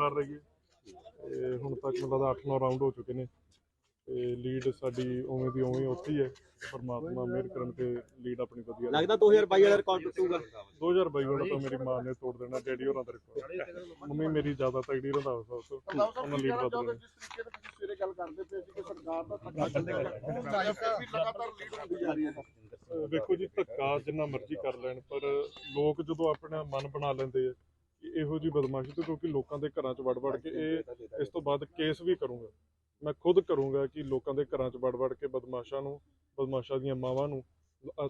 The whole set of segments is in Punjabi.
ਬਰਕਰਾਰ ਰਹੀਏ ਤੇ ਹੁਣ ਤੱਕ ਮੈਨੂੰ ਲੱਗਦਾ 8-9 ਰਾਊਂਡ ਹੋ ਚੁੱਕੇ ਨੇ। ਤੇ ਲੀਡ ਸਾਡੀ ਉਵੇਂ ਦੀ ਉਵੇਂ ਉੱਥੇ ਹੀ ਹੈ। ਪਰਮਾਤਮਾ ਮਿਹਰ ਕਰਨ ਤੇ ਲੀਡ ਆਪਣੀ ਵਧੀਆ ਲੱਗਦਾ 2022 ਵਾਲਾ ਰਿਕਾਰਡ ਟੁੱਟੂਗਾ। 2022 ਵਾਲਾ ਤਾਂ ਮੇਰੀ ਮਾਂ ਨੇ ਤੋੜ ਦੇਣਾ ਡੈਡੀ ਹੋਰਾਂ ਦਾ ਰਿਕਾਰਡ ਮੰਮੀ ਮੇਰੀ ਜ਼ਿਆਦਾ ਤਗੜੀ ਰੰਧਾਵਾ ਸਾਹਿਬ ਤੋਂ ਉਹਨਾਂ ਲੀਡ ਵੱਧ ਲੈਣੀ ਜਿਸ ਤਰੀਕੇ ਨਾਲ ਤੁਸੀਂ ਸਵੇਰੇ ਗੱਲ ਕਰਦੇ ਪਏ ਸੀ ਕਿ ਸਰਕਾਰ ਦਾ ਧੱਕਾ ਚੱਲੇਗਾ ਫਿਰ ਵੀ ਲਗਾਤਾਰ ਲੀਡ ਹੁੰਦੀ ਜਾ ਰਹੀ। ਹੈ ਵੇਖੋ ਜੀ ਧੱਕਾ ਜਿੰਨਾ ਮਰਜ਼ੀ ਕਰ ਲੈਣ ਪਰ ਲੋਕ ਜਦੋਂ ਆਪਣਾ ਮਨ ਬਣਾ ਲੈਂਦੇ ਆ ਇਹੋ ਜੀ ਬਦਮਾਸ਼ੀ ਤੋਂ ਕਿਉਂਕਿ ਲੋਕਾਂ ਦੇ ਘਰਾਂ 'ਚ ਵੜ ਵੜ ਕੇ ਇਹ ਇਸ ਤੋਂ ਬਾਅਦ ਕੇਸ ਵੀ ਕਰੂੰਗਾ। ਮੈਂ ਖੁਦ ਕਰੂੰਗਾ ਕਿ ਲੋਕਾਂ ਦੇ ਘਰਾਂ 'ਚ ਵੜ ਵੜ ਕੇ ਬਦਮਾਸ਼ਾਂ ਨੂੰ ਬਦਮਾਸ਼ਾਂ ਦੀਆਂ ਮਾਵਾਂ ਨੂੰ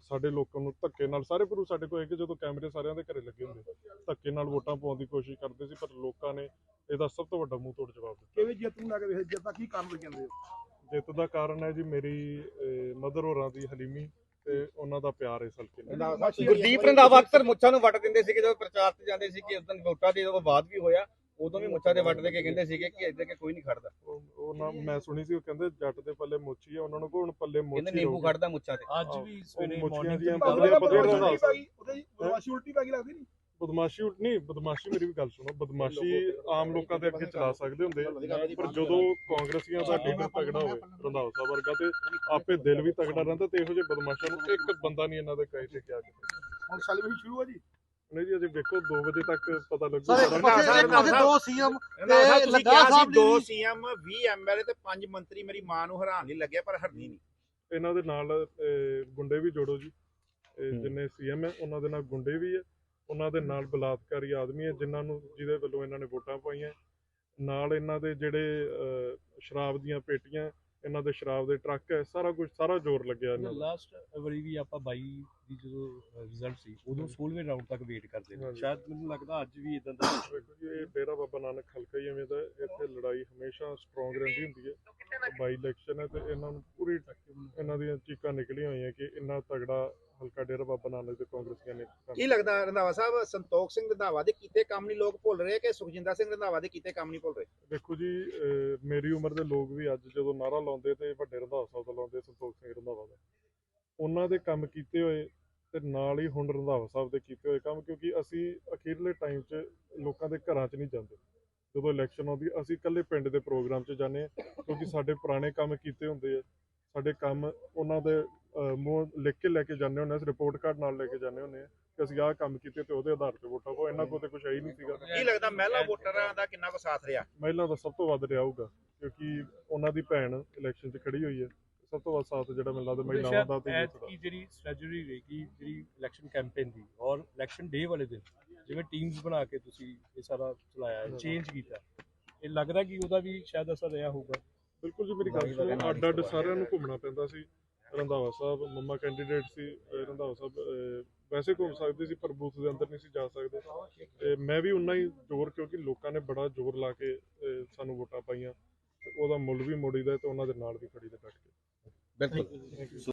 ਸਾਡੇ ਲੋਕਾਂ ਨੂੰ ਧੱਕੇ ਨਾਲ ਸਾਰੇ ਪ੍ਰੂਫ ਸਾਡੇ ਕੋਲ ਹੈ ਕਿ ਜਦੋਂ ਕੈਮਰੇ ਸਾਰਿਆਂ ਦੇ ਘਰੇ ਲੱਗੇ ਹੁੰਦੇ। ਧੱਕੇ ਨਾਲ ਵੋਟਾਂ ਪਾਉਣ ਦੀ ਕੋਸ਼ਿਸ਼ ਕਰਦੇ ਸੀ ਪਰ ਲੋਕਾਂ ਨੇ ਇਹਦਾ ਸਭ ਤੋਂ ਵੱਡਾ ਮੂੰਹ ਤੋੜ ਜਵਾਬ ਦਿੱਤਾ। ਕਿਵੇਂ ਜਿੱਤ ਨੂੰ ਲੱਗ ਰਿਹਾ? ਜਿੱਤ ਦਾ ਕੀ ਕਾਰਨ ਕਹਿੰਦੇ ਹੋ? ਜਿੱਤ ਦਾ ਕਾਰਨ ਹੈ ਜੀ ਮੇਰੀ ਮਦਰ ਹੋਰਾਂ ਦੀ ਹਲੀਮੀ ਤੇ ਉਹਨਾਂ ਦਾ ਪਿਆਰ ਇਸ ਹਲਕੇ ਨਾਲ ਗੁਰਦੀਪ ਰੰਧਾਵਾ ਅਕਸਰ ਮੁੱਛਾਂ ਨੂੰ ਵੱਟ ਦਿੰਦੇ ਸੀਗੇ ਜਦੋਂ ਪ੍ਰਚਾਰ ਤੇ ਜਾਂਦੇ ਸੀ ਕਿ ਉਸ ਦਿਨ ਵੋਟਾਂ ਦੇ ਜਦੋਂ ਬਾਅਦ ਵੀ ਹੋਇਆ ਉਦੋਂ ਵੀ ਮੁੱਛਾਂ ਦੇ ਵੱਟ ਦੇ ਕੇ ਕਹਿੰਦੇ ਸੀਗੇ ਕਿ ਇੱਧਰ ਕੇ ਕੋਈ ਨਹੀਂ ਖੜਦਾ। ਉਹ ਨਾ ਮੈਂ ਸੁਣੀ ਸੀ ਉਹ ਕਹਿੰਦੇ ਜੱਟ ਦੇ ਪੱਲੇ ਮੋਚੀ ਆ ਉਹਨਾਂ ਨੂੰ ਕੋਈ ਹੁਣ ਪੱਲੇ ਕਹਿੰਦੇ ਮੋਚੀ ਨਿੰਬੂ। ਖੜਦਾ ਮੁੱਛਾਂ ਤੇ। ਅੱਜ ਵੀ ਸਵੇਰੇ ਮੁੱਛੀਆਂ ਮਾਰਨਿੰਗ ਦੀਆਂ ਪਤਲੀਆਂ ਪਤਲੀਆਂ ਗਈ ਉਹਦੇ ਉਲਟੀ ਪੈ ਗਈ ਲੱਗਦੀ ਨਹੀਂ ਬਦਮਾਸ਼ੀ ਨਹੀਂ ਬਦਮਾਸ਼ੀ ਮੇਰੀ ਵੀ ਗੱਲ ਸੁਣੋ ਬਦਮਾਸ਼ੀ ਆਮ ਲੋਕਾਂ ਦੇ ਅੱਗੇ ਚਲਾ ਸਕਦੇ ਹੁੰਦੇ ਆ, ਪਰ ਜਦੋਂ ਕਾਂਗਰਸੀਆਂ ਦਾ ਲੀਡਰ ਤਗੜਾ ਹੋਵੇ ਰੰਧਾਵਾ ਸਾਹਿਬ ਵਰਗਾ ਤੇ ਆਪੇ ਦਿਲ ਵੀ ਤਗੜਾ ਰਹਿੰਦਾ ਤੇ ਇਹੋ ਜਿਹੇ ਬਦਮਾਸ਼ਾਂ ਨੂੰ ਇੱਕ ਬੰਦਾ ਨਹੀਂ ਇਹਨਾਂ ਦੇ ਕਹੇ ਤੇ ਕਿਹਾ ਕਿਤੇ ਹੁਣ ਸੈਲੀਬ੍ਰੇਸ਼ਨ ਸ਼ੁਰੂ ਹੈ ਜੀ। ਨਹੀਂ ਜੀ ਅਜੇ ਵੇਖੋ 2 ਵਜੇ ਤੱਕ ਪਤਾ ਲੱਗੂ। ਸਰ ਇੱਕ। ਪਾਸੇ ਇੱਕ ਪਾਸੇ ਦੋ ਸੀਐਮ ਤੁਸੀਂ ਲੱਗਾ ਸਾਹਿਬ ਦੋ ਦੀ- ਸੀਐਮ 20 ਐਮਐਲਏ ਤੇ 5 ਮੰਤਰੀ ਮੇਰੀ ਮਾਂ ਨੂੰ ਹੈਰਾਨ ਨਹੀਂ ਲੱਗਿਆ ਪਰ ਹਰਨੀ ਨਹੀਂ। ਇਹਨਾਂ ਦੇ ਨਾਲ ਗੁੰਡੇ ਵੀ ਜੋੜੋ ਜੀ। ਇਹ ਜਿੰਨੇ ਸੀਐਮ ਹੈ ਉਹਨਾਂ ਦੇ ਨਾਲ ਗੁੰਡੇ ਵੀ ਹੈ। ਉਹਨਾਂ ਦੇ ਨਾਲ ਬਲਾਤਕਾਰੀ ਆਦਮੀ ਹੈ ਜਿਨ੍ਹਾਂ ਨੂੰ ਜਿਹਦੇ ਵੱਲੋਂ ਇਹਨਾਂ ਨੇ ਵੋਟਾਂ ਪਾਈਆਂ। ਨਾਲ ਇਹਨਾਂ ਦੇ ਜਿਹੜੇ ਸ਼ਰਾਬ ਦੀਆਂ ਪੇਟੀਆਂ ਇਹਨਾਂ ਦੇ ਸ਼ਰਾਬ ਦੇ ਟਰੱਕ ਹੈ ਸਾਰਾ ਕੁਝ ਸਾਰਾ ਜ਼ੋਰ ਲੱਗਿਆ ਇਹਨਾਂ ਦਾ। ਲਾਸਟ ਵਾਰੀ ਵੀ ਆਪਾਂ 22 ਦੀ ਜਦੋਂ ਰਿਜ਼ਲਟ ਸੀ ਉਦੋਂ 16ਵੇਂ ਰਾਊਂਡ ਤੱਕ ਵੇਟ ਕਰਦੇ ਨੇ। ਸ਼ਾਇਦ ਮੈਨੂੰ ਲੱਗਦਾ ਅੱਜ ਵੀ ਇਦਾਂ ਦਾ ਜੀ ਇਹ ਡੇਰਾ ਬਾਬਾ ਨਾਨਕ ਹਲਕਾ ਹੀ ਐਵੇਂ ਦਾ ਇੱਥੇ ਲੜਾਈ ਹਮੇਸ਼ਾ ਸਟਰੋਂਗ ਰਹਿੰਦੀ ਹੁੰਦੀ ਹੈ। ਬਾਈ ਇਲੈਕਸ਼ਨ ਹੈ ਤੇ ਇਹਨਾਂ ਨੂੰ ਪੂਰੀ ਇਹਨਾਂ ਦੀਆਂ ਚੀਕਾਂ ਨਿਕਲੀਆਂ ਹੋਈਆਂ ਕਿ ਇੰਨਾ ਤਗੜਾ ਹਲਕਾ ਡੇਰਾ ਬਾਬਾ ਨਾਨਕ ਤੇ ਕਾਂਗਰਸੀਆਂ ਨੇ ਕੀ ਲੱਗਦਾ ਰੰਧਾਵਾ ਸਾਹਿਬ ਸੰਤੋਖ ਸਿੰਘ ਰੰਧਾਵਾ ਦੇ ਕੀਤੇ ਕੰਮ ਨਹੀਂ ਲੋਕ ਭੁੱਲ ਰਹੇ ਕਿ ਸੁਖਜਿੰਦਰ ਸਿੰਘ ਰੰਧਾਵਾ ਦੇ ਕੀਤੇ ਕੰਮ ਨਹੀਂ ਭੁੱਲ ਰਹੇ? ਦੇਖੋ ਜੀ ਮੇਰੀ ਉਮਰ ਦੇ ਲੋਕ ਵੀ ਅੱਜ ਜਦੋਂ ਨਾਰਾ ਲਾਉਂਦੇ ਤੇ ਵੱਡੇ ਰੰਧਾਵਾ ਸਾਹਿਬ ਦਾ ਲਾਉਂਦੇ ਸੰਤੋਖ ਸਿੰਘ ਰੰਧਾਵਾ ਦਾ ਉਹਨਾਂ ਦੇ ਕੰਮ ਕੀਤੇ ਹੋਏ ਤੇ ਨਾਲ ਹੀ ਹੁਣ ਰੰਧਾਵਾ ਸਾਹਿਬ ਦੇ ਕੀਤੇ ਹੋਏ ਕੰਮ ਕਿਉਂਕਿ ਅਸੀਂ ਅਖੀਰਲੇ ਟਾਈਮ 'ਚ ਲੋਕਾਂ ਦੇ ਘਰਾਂ 'ਚ ਨਹੀਂ ਜਾਂਦੇ। ਜਦੋਂ ਇਲੈਕਸ਼ਨ ਆਉਂਦੀ ਅਸੀਂ ਇਕੱਲੇ ਪਿੰਡ ਦੇ ਪ੍ਰੋਗਰਾਮ 'ਚ ਜਾਂਦੇ ਹਾਂ ਕਿਉਂਕਿ ਸਾਡੇ ਪੁਰਾਣੇ ਕੰਮ ਕੀਤੇ ਹੁੰਦੇ ਆ। ਸਾਡੇ ਕੰਮ ਉਹਨਾਂ ਦੇ ਮੂੰਹ ਲਿਖ ਕੇ ਲੈ ਕੇ ਜਾਂਦੇ ਹੁੰਦੇ ਆ ਅਸੀਂ ਰਿਪੋਰਟ ਕਾਰਡ ਨਾਲ ਲੈ ਕੇ ਜਾਂਦੇ ਹੁੰਦੇ ਆ ਕਿ ਅਸੀਂ ਆਹ ਕੰਮ ਕੀਤੇ ਤੇ ਉਹਦੇ ਆਧਾਰ ਤੇ ਵੋਟਾਂ ਪਾਓ। ਇਹਨਾਂ ਕੋਲ ਤੇ ਕੁਝ ਹੈ ਹੀ ਨਹੀਂ ਸੀਗਾ। ਕੀ ਲੱਗਦਾ ਮਹਿਲਾ ਵੋਟਰਾਂ ਦਾ ਕਿੰਨਾ ਕੁ ਸਾਥ ਰਿਹਾ? ਮਹਿਲਾ ਦਾ ਸਭ ਤੋਂ ਵੱਧ ਰਿਹਾ ਹੋਊਗਾ ਕਿਉਂਕਿ ਉਹਨਾਂ ਦੀ ਭੈਣ ਇਲੈਕਸ਼ਨ 'ਚ ਖੜੀ ਹੋਈ ਹੈ। ਸਭ ਤੋਂ ਵੱਧ ਸਾਥ ਜਿਹੜਾ ਮੈਨੂੰ ਲੱਗਦਾ ਮਹਿਲਾਵਾਂ ਦਾ ਤੇ ਜਿਹੜੀ ਸਟ੍ਰੈਟਜੀ ਰਹੇਗੀ ਜਿਹੜੀ ਇਲੈਕਸ਼ਨ ਕੈਂਪੇਨ ਦੀ ਔਰ ਇਲੈਕਸ਼ਨ ਡੇ ਵਾਲੇ ਦਿਨ ਜਿਵੇਂ ਟੀਮਸ ਬਣਾ ਕੇ ਤੁਸੀਂ ਇਹ ਸਾਰਾ ਚਲਾਇਆ ਹੈ ਚੇਂਜ ਕੀਤਾ। ਇਹ ਲੱਗਦਾ ਕਿ ਉਹਦਾ ਵੀ ਸ਼ਾਇਦ ਅਸਰ ਰਿਹਾ ਹੋਊਗਾ। ਬਿਲਕੁਲ ਜੀ ਮੇਰੀ ਗੱਲ ਸੁਣੋ ਅੱਡ ਅੱਡ ਸਾਰਿਆਂ ਨੂੰ ਘੁੰਮਣਾ ਪੈਂਦਾ ਸੀ। ਰੰਧਾਵਾ ਸਾਹਿਬ ਮੰਮਾ ਕੈਂਡੀਡੇਟ ਸੀ ਰੰਧਾਵਾ ਸਾਹਿਬ ਵੈਸੇ ਘੁੰਮ ਸਕਦੇ ਸੀ ਪਰ ਬੂਥ ਦੇ ਅੰਦਰ ਨਹੀਂ ਸੀ ਜਾ ਸਕਦੇ। ਤੇ ਮੈਂ ਵੀ ਉਨਾ ਹੀ ਜ਼ੋਰ ਕਿਉਂਕਿ ਲੋਕਾਂ ਨੇ ਬੜਾ ਜ਼ੋਰ ਲਾ ਕੇ ਸਾਨੂੰ ਵੋਟਾਂ ਪਾਈਆਂ। ਉਹਦਾ ਮੁੱਲ ਵੀ ਮੋੜੀਦਾ ਤੇ ਉਹਨਾਂ ਦੇ ਨਾਲ ਵੀ ਖੜੀ ਦਾ ਡਟ ਕੇ। ਬਿਲਕੁਲ।